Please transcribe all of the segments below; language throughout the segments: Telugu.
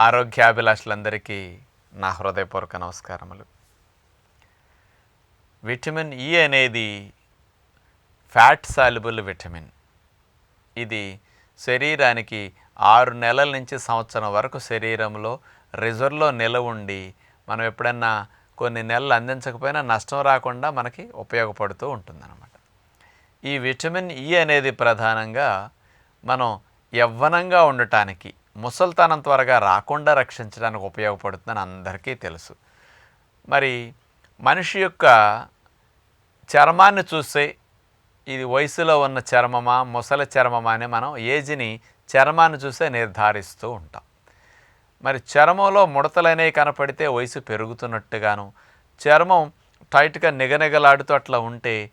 ఆరోగ్యాభిలాషులందరికీ నా హృదయపూర్వక నమస్కారములు. విటమిన్ ఈ అనేది ఫ్యాట్ సాల్యుబుల్ విటమిన్ ఇది శరీరానికి ఆరు నెలల నుంచి సంవత్సరం వరకు శరీరంలో రిజర్వ్లో నిలవ ఉండి మనం ఎప్పుడన్నా కొన్ని నెలలు అందించకపోయినా నష్టం రాకుండా మనకి ఉపయోగపడుతూ ఉంటుందన్నమాట. ఈ విటమిన్ ఈ అనేది ప్రధానంగా మనం యవ్వనంగా ఉండటానికి ముసల్తానం త్వరగా రాకుండా రక్షించడానికి ఉపయోగపడుతుందని అందరికీ తెలుసు. మరి మనిషి యొక్క చర్మాన్ని చూస్తే ఇది వయసులో ఉన్న చర్మమా ముసలి చర్మమా అని మనం ఏజ్ని చర్మాన్ని చూసే నిర్ధారిస్తూ ఉంటాం. మరి చర్మంలో ముడతలనేవి కనపడితే వయసు పెరుగుతున్నట్టుగాను చర్మం టైట్గా నిగనిగలాడుతూ అట్లా ఉంటే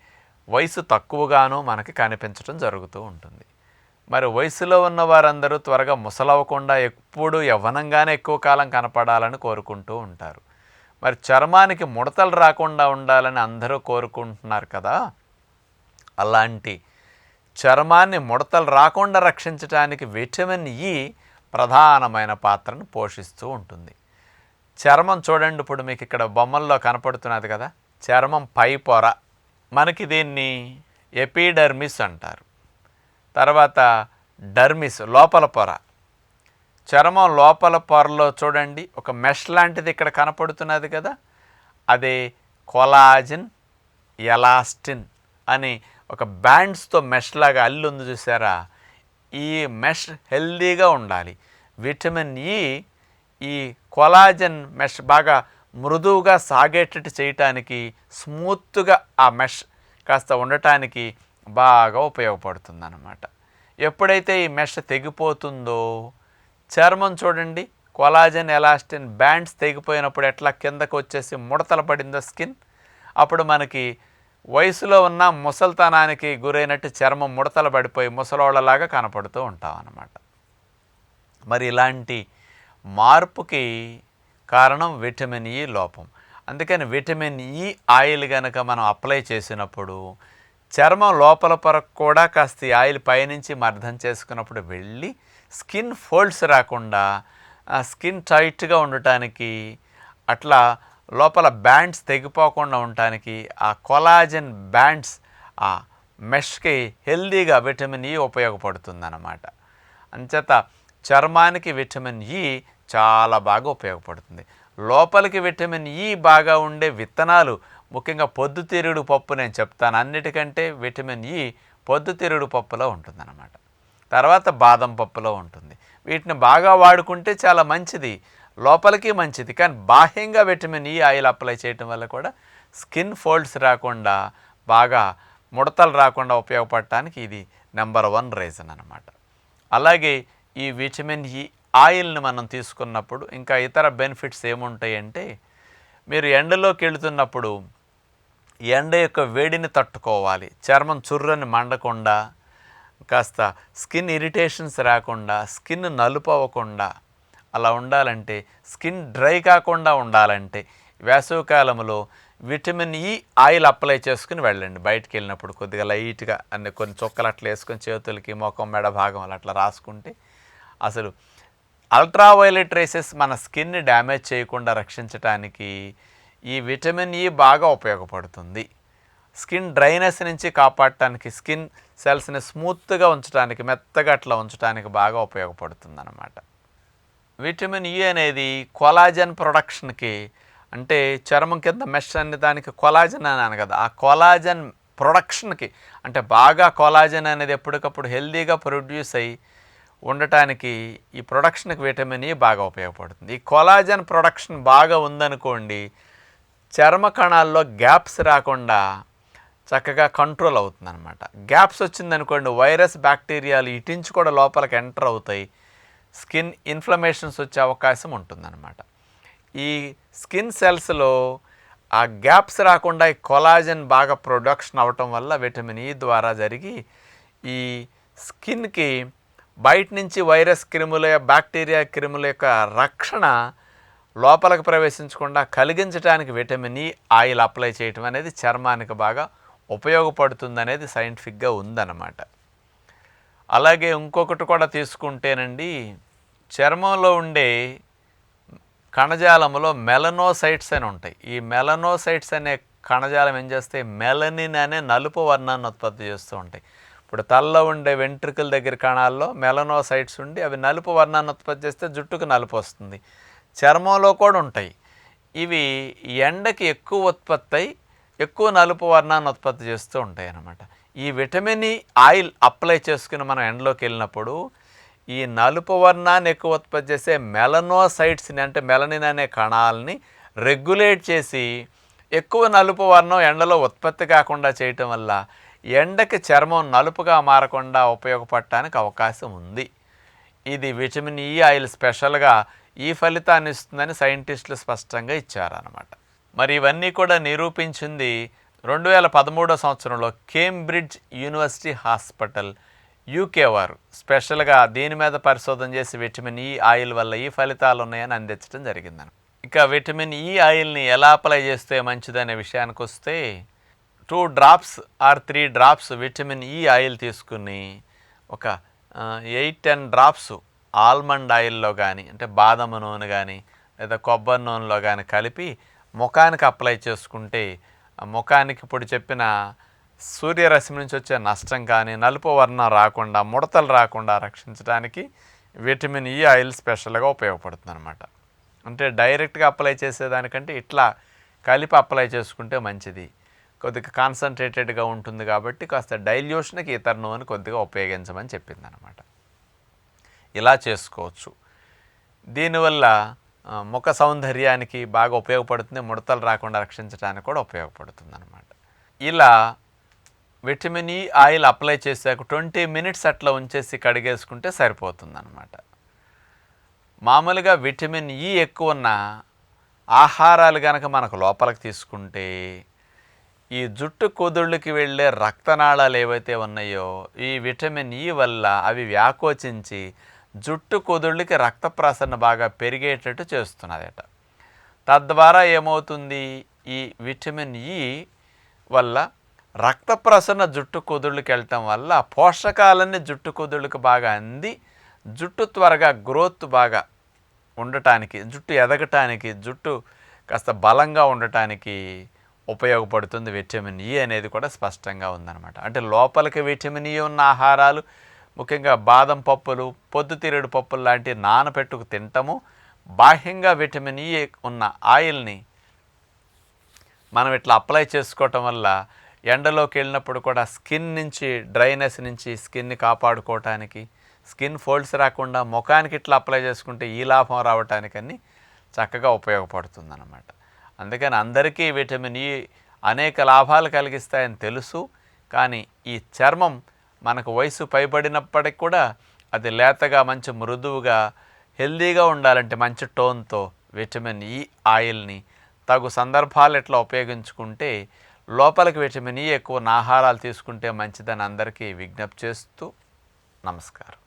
వయసు తక్కువగాను మనకి కనిపించడం జరుగుతూ ఉంటుంది. మరి వయసులో ఉన్న వారందరూ త్వరగా ముసలవ్వకుండా ఎప్పుడు యవ్వనంగానే ఎక్కువ కాలం కనపడాలని కోరుకుంటూ ఉంటారు. మరి చర్మానికి ముడతలు రాకుండా ఉండాలని అందరూ కోరుకుంటున్నారు కదా? అలాంటి చర్మాన్ని ముడతలు రాకుండా రక్షించడానికి విటమిన్ ఈ ప్రధానమైన పాత్రను పోషిస్తూ ఉంటుంది. చర్మం చూడండి ఇప్పుడు మీకు ఇక్కడ బొమ్మల్లో కనపడుతున్నది కదా? చర్మం పై పొర. మనకి దీన్ని ఎపిడర్మిస్ అంటారు. తర్వాత డర్మిస్ లోపల పొర. చర్మం లోపల పొరలో చూడండి ఒక మెష్ లాంటిది ఇక్కడ కనపడుతున్నది కదా? అదే కొలాజిన్ ఎలాస్టిన్ అని ఒక బ్యాండ్స్తో మెష్ లాగా అల్లి ఉంది చూసారా? ఈ మెష్ హెల్దీగా ఉండాలి. విటమిన్ ఈ ఈ కొలాజన్ మెష్ బాగా మృదువుగా సాగేటట్టు చేయటానికి స్మూత్గా ఆ మెష్ కాస్త ఉండటానికి బాగా ఉపయోగపడుతుంది అన్నమాట ఎప్పుడైతే ఈ మెష్ తెగిపోతుందో చర్మం చూడండి కొలాజన్ ఎలాస్టిన్ బ్యాండ్స్ తెగిపోయినప్పుడు ఎట్లా కిందకు వచ్చేసి ముడతలు పడిందో స్కిన్. అప్పుడు మనకి వయసులో ఉన్న ముసల్తనానికి గురైనట్టు చర్మం ముడతలు పడిపోయి ముసలోళ్ళలాగా కనపడుతూ ఉంటాం అన్నమాట మరి ఇలాంటి మార్పుకి కారణం విటమిన్ ఈ లోపం. అందుకని విటమిన్ ఈ ఆయిల్ కనుక మనం అప్లై చేసినప్పుడు చర్మం లోపల పొరకు కూడా కాస్త ఆయిల్ పైనుంచి మర్దం చేసుకున్నప్పుడు వెళ్ళి స్కిన్ ఫోల్డ్స్ రాకుండా స్కిన్ టైట్గా ఉండటానికి అట్లా లోపల బ్యాండ్స్ తెగిపోకుండా ఉండటానికి ఆ కొలాజన్ బ్యాండ్స్ ఆ మెష్కి హెల్దీగా విటమిన్ ఈ ఉపయోగపడుతుందన్నమాట. అంచేత చర్మానికి విటమిన్ ఈ చాలా బాగా ఉపయోగపడుతుంది. లోపలికి విటమిన్ ఈ బాగా ఉండే విత్తనాలు ముఖ్యంగా పొద్దుతిరుగుడు పప్పు నేను చెప్తాను. అన్నిటికంటే విటమిన్ e ఈ పొద్దుతిరుగుడు పప్పులో ఉంటుందన్నమాట. తర్వాత బాదం పప్పులో ఉంటుంది. వీటిని బాగా వాడుకుంటే చాలా మంచిది. లోపలికి మంచిది. కానీ బాహ్యంగా విటమిన్ ఈ ఆయిల్ అప్లై చేయటం వల్ల కూడా స్కిన్ ఫోల్డ్స్ రాకుండా బాగా ముడతలు రాకుండా ఉపయోగపడటానికి ఇది నెంబర్ వన్ రీజన్ అనమాట అలాగే ఈ విటమిన్ ఈ ఆయిల్ని మనం తీసుకున్నప్పుడు ఇంకా ఇతర బెనిఫిట్స్ ఏముంటాయంటే మీరు ఎండలోకి వెళుతున్నప్పుడు ఎండ యొక్క వేడిని తట్టుకోవాలి. చర్మం చుర్రని మండకుండా కాస్త స్కిన్ ఇరిటేషన్స్ రాకుండా స్కిన్ నలుపు అవ్వకుండా అలా ఉండాలంటే స్కిన్ డ్రై కాకుండా ఉండాలంటే వేసవికాలంలో విటమిన్ ఈ ఆయిల్ అప్లై చేసుకుని వెళ్ళండి. బయటికి వెళ్ళినప్పుడు కొద్దిగా లైట్గా అన్ని కొన్ని చుక్కలు అట్లా వేసుకొని చేతులకి ముఖం మెడ భాగం అలా అట్లా రాసుకుంటే అసలు అల్ట్రావైలెట్ రేసెస్ మన స్కిన్ని డ్యామేజ్ చేయకుండా రక్షించడానికి ఈ విటమిన్ ఈ బాగా ఉపయోగపడుతుంది. స్కిన్ డ్రైనెస్ నుంచి కాపాడటానికి స్కిన్ సెల్స్ని స్మూత్గా ఉంచడానికి మెత్తగా అట్లా ఉంచడానికి బాగా ఉపయోగపడుతుంది విటమిన్ ఈ అనేది కొలాజన్ ప్రొడక్షన్కి అంటే చర్మం కింద మెష్ అనే దానికి కొలాజన్ అన్నాను కదా ఆ కొలాజన్ ప్రొడక్షన్కి అంటే బాగా కొలాజన్ అనేది ఎప్పటికప్పుడు హెల్దీగా ప్రొడ్యూస్ అయ్యి ఉండటానికి ఈ ప్రొడక్షన్కి విటమిన్ ఈ బాగా ఉపయోగపడుతుంది. ఈ కొలాజన్ ప్రొడక్షన్ బాగా ఉందనుకోండి చర్మ కణాల్లో గ్యాప్స్ రాకుండా చక్కగా కంట్రోల్ అవుతుంది అనమాట గ్యాప్స్ వచ్చిందనుకోండి వైరస్ బ్యాక్టీరియాలు ఇటించి కూడా లోపలికి ఎంటర్ అవుతాయి. స్కిన్ ఇన్ఫ్లమేషన్స్ వచ్చే అవకాశం ఉంటుందన్నమాట. ఈ స్కిన్ సెల్స్లో ఆ గ్యాప్స్ రాకుండా ఈ కొలాజన్ బాగా ప్రొడక్షన్ అవటం వల్ల విటమిన్ ఈ ద్వారా జరిగి ఈ స్కిన్కి బయట నుంచి వైరస్ క్రిముల బ్యాక్టీరియా క్రిముల యొక్క రక్షణ లోపలికి ప్రవేశించకుండా కలిగించడానికి vitamin E e, oil apply చేయటం అనేది చర్మానికి బాగా ఉపయోగపడుతుందనేది సైంటిఫిక్గా ఉందన్నమాట. అలాగే ఇంకొకటి కూడా తీసుకుంటేనండి చర్మంలో ఉండే కణజాలంలో మెలనోసైట్స్ అని ఉంటాయి. ఈ మెలనోసైట్స్ అనే కణజాలం ఏం చేస్తే మెలనిన్ అనే నలుపు వర్ణాన్ని ఉత్పత్తి చేస్తూ ఉంటాయి. ఇప్పుడు తలలో ఉండే వెంట్రుకల దగ్గర కణాల్లో మెలనోసైట్స్ ఉండి అవి నలుపు వర్ణాన్ని ఉత్పత్తి చేస్తే జుట్టుకు నలుపు వస్తుంది. చర్మంలో కూడా ఉంటాయి. ఇవి ఎండకి ఎక్కువ ఉత్పత్తి అయి ఎక్కువ నలుపు వర్ణాన్ని ఉత్పత్తి చేస్తూ ఉంటాయి అన్నమాట ఈ విటమిన్ ఈ ఆయిల్ అప్లై చేసుకుని మనం ఎండలోకి వెళ్ళినప్పుడు ఈ నలుపు వర్ణాన్ని ఎక్కువ ఉత్పత్తి చేసే మెలనోసైట్స్ని అంటే మెలనిన్ అనే కణాలని రెగ్యులేట్ చేసి ఎక్కువ నలుపు వర్ణం ఎండలో ఉత్పత్తి కాకుండా చేయటం వల్ల ఎండకి చర్మం నలుపుగా మారకుండా ఉపయోగపడటానికి అవకాశం ఉంది. ఇది విటమిన్ ఈ ఆయిల్ స్పెషల్గా ఈ ఫలితాన్ని ఇస్తుందని సైంటిస్టులు స్పష్టంగా ఇచ్చారన్నమాట. మరి ఇవన్నీ కూడా నిరూపించింది రెండు వేల పదమూడో సంవత్సరంలో కేంబ్రిడ్జ్ యూనివర్సిటీ హాస్పిటల్ యూకే వారు. స్పెషల్గా దీని మీద పరిశోధన చేసి విటమిన్ ఈ ఆయిల్ వల్ల ఈ ఫలితాలు ఉన్నాయని అందించడం జరిగిందని ఇక విటమిన్ ఈ ఆయిల్ని ఎలా అప్లై చేస్తే మంచిదనే విషయానికి వస్తే two drops or three drops vitamin E oil తీసుకుని ఒక ఎయిట్ టెన్ డ్రాప్స్ ఆల్మండ్ ఆయిల్లో కానీ అంటే బాదం నూనె కానీ లేదా కొబ్బరి నూనెలో కానీ కలిపి ముఖానికి అప్లై చేసుకుంటే ముఖానికి ఇప్పుడు చెప్పిన సూర్యరశ్మి నుంచి వచ్చే నష్టం కానీ నలుపు వర్ణం రాకుండా ముడతలు రాకుండా రక్షించడానికి విటమిన్ ఈ ఆయిల్ స్పెషల్గా ఉపయోగపడుతుంది అనమాట అంటే డైరెక్ట్గా అప్లై చేసేదానికంటే ఇట్లా కలిపి అప్లై చేసుకుంటే మంచిది. కొద్దిగా కాన్సన్ట్రేటెడ్గా ఉంటుంది కాబట్టి కాస్త డైల్యూషన్కి ఇతర నూనె కొద్దిగా ఉపయోగించమని చెప్పింది అనమాట ఇలా చేసుకోవచ్చు. దీనివల్ల ముఖ సౌందర్యానికి బాగా ఉపయోగపడుతుంది ముడతలు రాకుండా రక్షించడానికి కూడా ఉపయోగపడుతుంది అనమాట ఇలా విటమిన్ ఈ ఆయిల్ అప్లై చేసాక ట్వంటీ మినిట్స్ అట్లా ఉంచేసి కడిగేసుకుంటే సరిపోతుంది అనమాట మామూలుగా విటమిన్ ఈ ఎక్కువ ఉన్న ఆహారాలు కనుక మనకు లోపలికి తీసుకుంటే ఈ జుట్టు కుదుళ్ళకి వెళ్ళే రక్తనాళాలు ఏవైతే ఉన్నాయో ఈ విటమిన్ ఈ వల్ల అవి వ్యాకోచించి జుట్టు కుదుళ్ళకి రక్త ప్రసరణ బాగా పెరిగేటట్టు చేస్తున్నదట. తద్వారా ఏమవుతుంది? ఈ విటమిన్ ఈ వల్ల రక్త ప్రసరణ జుట్టు కుదుళ్ళకి వెళ్ళటం వల్ల పోషకాలన్నీ జుట్టు కుదుళ్ళకి బాగా అంది. జుట్టు త్వరగా గ్రోత్ బాగా ఉండటానికి జుట్టు ఎదగటానికి జుట్టు కాస్త బలంగా ఉండటానికి ఉపయోగపడుతుంది విటమిన్ ఈ అనేది కూడా స్పష్టంగా ఉందన్నమాట. అంటే లోపలికి విటమిన్ ఈ ఉన్న ఆహారాలు ముఖ్యంగా బాదం పప్పులు పొద్దుతిరుడు పప్పులు లాంటి నానపెట్టుకు తింటాము. బాహ్యంగా విటమిన్ ఈ ఉన్న ఆయిల్ని మనం ఇట్లా అప్లై చేసుకోవటం వల్ల ఎండలోకి వెళ్ళినప్పుడు కూడా స్కిన్ నుంచి డ్రైనెస్ నుంచి స్కిన్ని కాపాడుకోవటానికి స్కిన్ ఫోల్డ్స్ రాకుండా ముఖానికి ఇట్లా అప్లై చేసుకుంటే ఈ లాభం రావటానికని చక్కగా ఉపయోగపడుతుంది అన్నమాట అందుకని అందరికీ విటమిన్ ఈ అనేక లాభాలు కలిగిస్తాయని తెలుసు. కానీ ఈ చర్మం మనకు వయసు పైబడినప్పటికి కూడా అది లేతగా మంచి మృదువుగా హెల్దీగా ఉండాలంటే మంచి టోన్తో విటమిన్ ఈ ఆయిల్ని తగు సందర్భాలు ఇట్లా ఉపయోగించుకుంటే లోపలికి విటమిన్ ఈ ఎక్కువ ఆహారాలు తీసుకుంటే మంచిదని అందరికీ విజ్ఞప్తి చేస్తూ నమస్కారం.